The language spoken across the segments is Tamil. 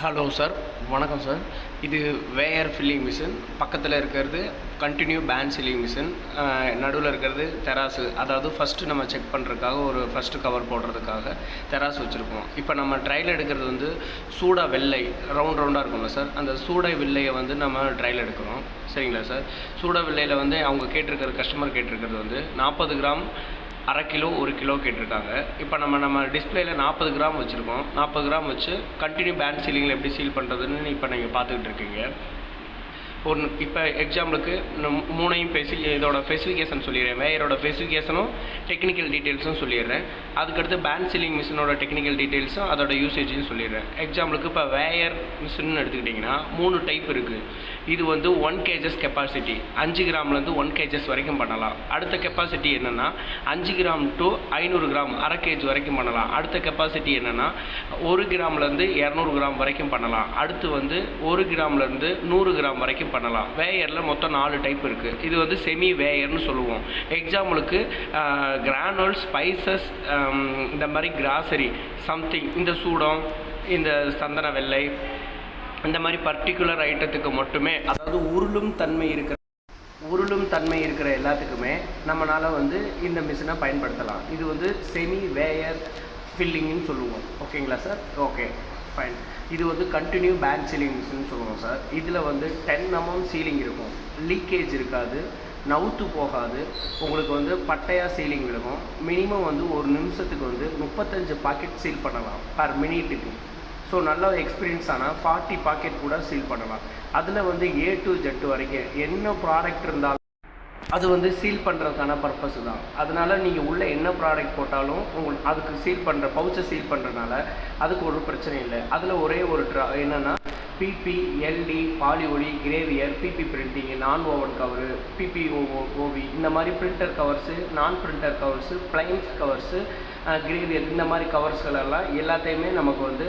ஹலோ சார் வணக்கம் சார் இது வேயர் ஃபில்லிங் மிஷின் பக்கத்தில் இருக்கிறது கண்டினியூ பேண்ட் சில்லிங் மிஷின் நடுவில் இருக்கிறது தெராசு அதாவது ஃபஸ்ட்டு நம்ம செக் பண்ணுறதுக்காக ஒரு ஃபஸ்ட்டு கவர் போடுறதுக்காக தெராசு வச்சுருக்கோம். இப்போ நம்ம ட்ரையல் எடுக்கிறது வந்து சூடா வெள்ளை ரவுண்ட் ரவுண்டாக இருக்கும்ல சார் அந்த சூடா வெள்ளையை வந்து நம்ம ட்ரையல் எடுக்கிறோம். சரிங்களா சார் சூடா வெள்ளையில் வந்து அவங்க கேட்டிருக்கிற கஸ்டமர் கேட்டிருக்கிறது வந்து நாற்பது கிராம் அரை கிலோ ஒரு கிலோ கேட்டிருக்காங்க. இப்போ நம்ம நம்ம டிஸ்பிளேயில் நாற்பது கிராம் வச்சுருக்கோம். நாற்பது கிராம் வச்சு கண்டினியூ பேண்ட் சீலிங்கில் எப்படி சீல் பண்ணுறதுன்னு இப்போ நீங்கள் பார்த்துக்கிட்டு இருக்கீங்க. ஒன்று இப்போ எக்ஸாம்பிளுக்கு மூணையும் பேசி இதோட ஸ்பெசிஃபிகேஷன் சொல்லிடுறேன். வேயரோட ஸ்பெசிஃபிகேஷனும் டெக்னிக்கல் டீட்டெயில்ஸும் சொல்லிடுறேன். அதுக்கடுத்து பேண்ட் சீலிங் மிஷினோட டெக்னிக்கல் டீட்டெயில்ஸும் அதோட யூசேஜையும் சொல்லிடுறேன். எக்ஸாம்பிளுக்கு இப்போ வேயர் மிஷின்னு எடுத்துக்கிட்டிங்கன்னா மூணு டைப் இருக்குது இது வந்து ஒன் கேஜஸ் கெப்பாசிட்டி அஞ்சு கிராம்லேருந்து ஒன் கேஜஸ் வரைக்கும் பண்ணலாம். அடுத்த கெப்பாசிட்டி என்னென்னா அஞ்சு கிராம் டு ஐநூறு கிராம் அரை கேஜ் வரைக்கும் பண்ணலாம். அடுத்த கெப்பாசிட்டி என்னென்னா ஒரு கிராம்லேருந்து இரநூறு கிராம் வரைக்கும் பண்ணலாம். அடுத்து வந்து ஒரு கிராம்லேருந்து நூறு கிராம் வரைக்கும் பண்ணலாம். வேயரில் மொத்தம் நாலு டைப் இருக்குது இது வந்து செமி வேயர்னு சொல்லுவோம். எக்ஸாம்பிளுக்கு கிரானோல் ஸ்பைசஸ் இந்த மாதிரி கிராசரி சம்திங் இந்த சூடம் இந்த சந்தன வெள்ளை இந்த மாதிரி பர்டிகுலர் ஐட்டத்துக்கு மட்டுமே அதாவது உருளும் தன்மை இருக்கிற உருளும் தன்மை இருக்கிற எல்லாத்துக்குமே நம்மளால் வந்து இந்த மிஷினை பயன்படுத்தலாம். இது வந்து செமி வேயர் ஃபில்லிங்னு சொல்லுவோம். ஓகேங்களா சார் ஓகே ஃபைன் இது வந்து கண்டினியூ பேங்க் சீலிங்ஸ்னு சொல்லுவோம் சார் இதில் வந்து டென் அமௌண்ட் சீலிங் இருக்கும். லீக்கேஜ் இருக்காது நவுத்து போகாது. உங்களுக்கு வந்து பட்டையாக சீலிங் இருக்கும். மினிமம் வந்து ஒரு நிமிஷத்துக்கு வந்து முப்பத்தஞ்சு பாக்கெட் சீல் பண்ணலாம் பர் மினிட்டுக்கு ஸோ நல்ல எக்ஸ்பீரியன்ஸ் ஆனால் ஃபார்ட்டி பாக்கெட் கூட சீல் பண்ணலாம். அதில் வந்து ஏ டு ஜெட் வரைக்கும் என்ன ப்ராடக்ட் இருந்தாலும் அது வந்து சீல் பண்ணுறதுக்கான பர்பஸ் தான். அதனால் நீங்கள் உள்ளே என்ன ப்ராடக்ட் போட்டாலும் உங்களுக்கு அதுக்கு சீல் பண்ணுற பவுச்சை சீல் பண்ணுறதுனால அதுக்கு ஒரு பிரச்சனை இல்லை. அதில் ஒரே ஒரு ட்ரா என்னென்னா பிபி எல்டி பாலிஒலி கிரேவியர் பிபி பிரிண்டிங் நான் ஓவன் கவரு பிபி ஓவி இந்த மாதிரி பிரிண்டர் கவர்ஸு நான் printer covers plains covers gravure இந்த மாதிரி கவர்ஸ்கள் எல்லாம் எல்லாத்தையுமே நமக்கு வந்து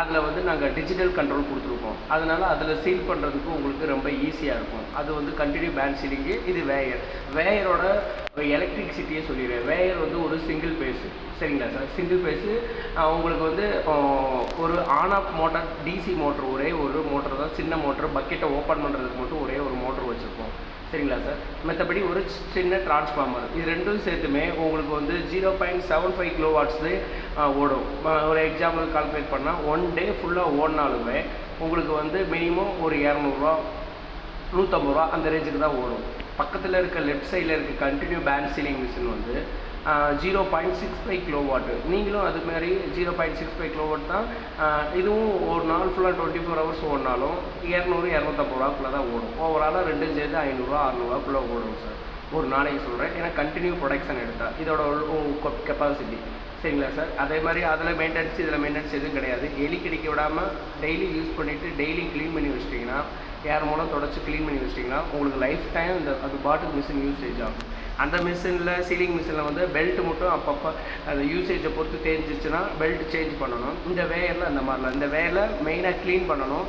அதில் வந்து நாங்கள் டிஜிட்டல் கண்ட்ரோல் கொடுத்துருக்கோம். அதனால் அதில் சீல் பண்ணுறதுக்கு உங்களுக்கு ரொம்ப ஈஸியாக இருக்கும். அது வந்து கண்டினியூ பேண்ட் சீலிங்கு இது வேயர் வேயரோட எலக்ட்ரிசிட்டியே சொல்லிடுறேன். வேயர் வந்து ஒரு சிங்கிள் பேஸு சரிங்களா சார் சிங்கிள் பேஸு உங்களுக்கு வந்து ஒரு on off motor DC motor ஒரே ஒரு மோட்டர் தான் சின்ன மோட்டர் பக்கெட்டை ஓப்பன் பண்ணுறதுக்கு மட்டும் ஒரே ஒரு மோட்டர் வச்சுருப்போம். சரிங்களா சார் மற்றபடி ஒரு சின்ன டிரான்ஸ்ஃபார்மர் இது ரெண்டும் சேர்த்துமே உங்களுக்கு வந்து zero point seven five kilo watts ஓடும். ஒரு எக்ஸாம்பிள் கால்குலேட் பண்ணால் ஒன் டே ஃபுல்லாக ஓடினாலுமே உங்களுக்கு வந்து மினிமம் ஒரு இரநூறுவா நூற்றம்பது ரூபா அந்த ரேஞ்சுக்கு தான் ஓடும். பக்கத்தில் இருக்க லெஃப்ட் சைடில் இருக்க கண்டினியூ பேண்ட் சீலிங் மிஷின் வந்து zero point six five kilo watt நீங்களும் அது மாதிரி zero point six five kilo watt தான் இதுவும் ஒரு நாள் ஃபுல்லாக டுவெண்ட்டி ஃபோர் ஹவர்ஸ் ஓடினாலும் இரநூறு இரநூத்தம்பது ரூபாக்குள்ளே தான் ஓடும். ஓவராலாக ரெண்டும் சேர்த்து ஐநூறுரூவா அறநூறுவாக்குள்ளே ஓடும் சார் ஒரு நாளைக்கு சொல்கிறேன் ஏன்னா கண்டினியூ ப்ரொடக்ஷன் எடுத்தால் இதோட கெப்பாசிட்டி சரிங்களா சார் அதே மாதிரி அதில் மெயின்டெனன்ஸ் இதில் மெயின்டெனன்ஸ் எதுவும் கிடையாது. எலி கிடைக்க விடாமல் டெய்லி யூஸ் பண்ணிவிட்டு டெய்லி க்ளீன் பண்ணி வச்சிட்டிங்கன்னா யார் மூலம் தொடச்சி க்ளீன் பண்ணி வச்சிட்டிங்கன்னா உங்களுக்கு லைஃப் டைம் இந்த அது பாட்டுக்கு மிஷின் யூசேஜ் ஆகும். அந்த மிஷினில் சீலிங் மிஷினில் வந்து பெல்ட் மட்டும் அப்பப்போ அந்த யூசேஜை பொறுத்து தேஞ்சிச்சுன்னா பெல்ட் சேஞ்ச் பண்ணணும். இந்த வேயரில் அந்த மாதிரிலாம் இந்த வேயரில் மெயினாக க்ளீன் பண்ணணும்.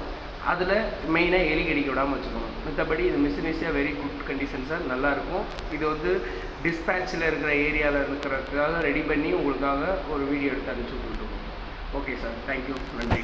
அதில் மெயினாக எலி கடிக்க விடாமல் வச்சுக்கணும். மற்றபடி இது மிஷின் ஈஸியாக வெரி குட் கண்டிஷன் சார் நல்லாயிருக்கும் இது வந்து டிஸ்பேச்சில் இருக்கிற ஏரியாவில் இருக்கிறதுக்காக ரெடி பண்ணி உங்களுக்காக ஒரு வீடியோ எடுத்து அனுப்பிச்சி விட்டுருக்கோம் ஓகே சார் தேங்க்யூ நன்றி.